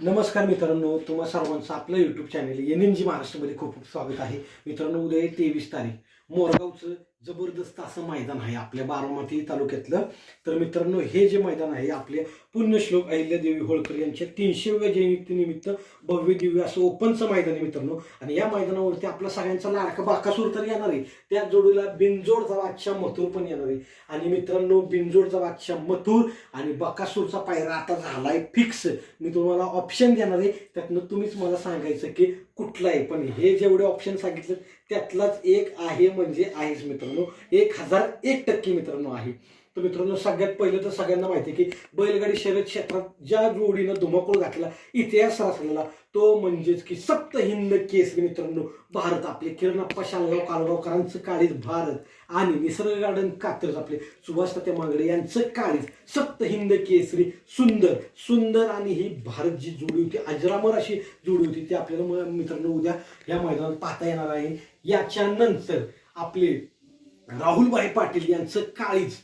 नमस्कार मित्रांनो तुम्हा सर्वांचं आपलं YouTube channel N N G महाराष्ट्रामध्ये खूप खूप स्वागत आहे. मित्रांनो उद्या तेवीस तारीख. मोरगावचं जबरदस्त असं मैदान आहे आपल्या बारामती तालुक्यातलं. तर मित्रांनो हे जे मैदान आहे आपले पुण्यश्लोक अहिल्यादेवी होळकर यांच्या तीनशेव्या जयंतीनिमित्त भव्य दिव्य असं ओपनचं मैदान आहे मित्रांनो. आणि या मैदानावरती आपला सगळ्यांचा लाडका बाकासूर तर येणार आहे. त्या जोडीला बिनजोडचा बादशाह मथुर पण येणार आहे. आणि मित्रांनो बिनजोडचा बादशाह मथुर आणि बकासूरचा पायरा आता झालाय फिक्स. मी तुम्हाला ऑप्शन देणार आहे. त्यातनं तुम्हीच मला सांगायचं की कुठला आहे पण हे जेवढे ऑप्शन सांगितलं त्यातलाच एक आहे म्हणजे आहेच मित्रांनो. एक हजार एक टक्के मित्रांनो आहे. तर मित्रांनो सगळ्यात पहिलं तर सगळ्यांना माहिती आहे की बैलगाडी शर्यत क्षेत्रात ज्या जोडीनं धुमाकूळ घातला इतिहास रचलेला तो म्हणजेच की सप्त हिंद केसरी मित्रांनो भारत आपले किरणप्पा शालगाव कालगावकरांचं काळीज भारत आणि निसर्ग गार्डन कात्रज आपले सुभाष तात्या मांगडे यांचं काळीज सप्त हिंद केसरी सुंदर सुंदर आणि ही भारत जी जोडी होती अजरामर अशी जोडी होती ती आपल्याला म- मित्रांनो उद्या या मैदानात पाहता येणार आहे. याच्यानंतर आपले राहुलभाई पाटील यांचं काळीज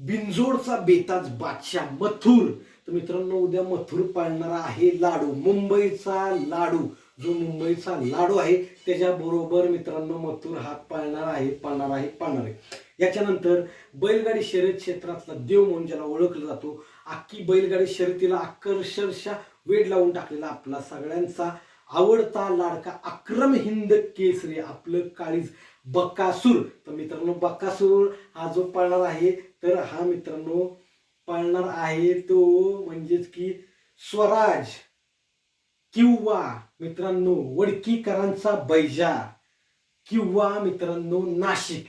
बिनजोडचा बेताज बादशाह मथुर. तर मित्रांनो उद्या मथुर पाळणारा आहे लाडू मुंबईचा लाडू. जो मुंबईचा लाडू आहे त्याच्याबरोबर मित्रांनो मथुर हा पाळणार आहे पाळणार आहे पाळणार आहे. याच्यानंतर बैलगाडी शर्यत क्षेत्रातला देव म्हणून ज्याला ओळखला जातो अख्खी बैलगाडी शर्यतीला अक्षरशः वेड लावून टाकलेला आपला सगळ्यांचा आवडता लाडका अक्रम हिंद केसरी आपलं काळीज बकासूर. तर मित्रांनो बकासूर हा जो पाळणार आहे तर हा मित्रांनो पाळणार आहे तो म्हणजेच की स्वराज किंवा मित्रांनो वडकीकरांचा बैजा किंवा मित्रांनो नाशिक.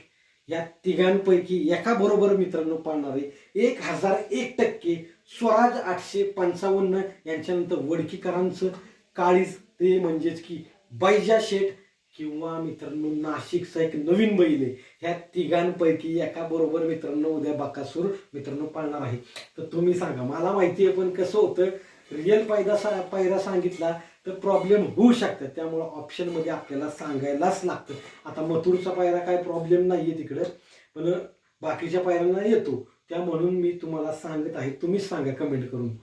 या तिघांपैकी एका बरोबर मित्रांनो पाळणार आहे. एक हजार एक टक्के स्वराज आठशे पंचावन्न यांच्यानंतर वडकीकरांचं काळीज ते म्हणजेच की बैजा शेठ किंवा मित्रांनो नाशिकचा एक नवीन बैल आहे. ह्या तिघांपैकी एका बरोबर मित्रांनो उद्या बकासूर मित्रांनो पाळणार आहे. तर तुम्ही सांगा मला माहिती आहे पण कसं होतं रिअल पायदा सा पायरा सांगितला तर प्रॉब्लेम होऊ शकतात. त्यामुळं ऑप्शनमध्ये आपल्याला सांगायलाच लागतं. आता मथुरचा पायरा काय प्रॉब्लेम नाही आहे तिकडं पण बाकीच्या पायऱ्यांना येतो. त्या म्हणून मी तुम्हाला सांगत आहे तुम्हीच सांगा कमेंट करून.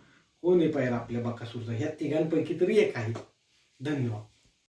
कोण आहे पायरा आपल्या बकासूरचा? ह्या तिघांपैकी तरी एक आहे. धन्यवाद.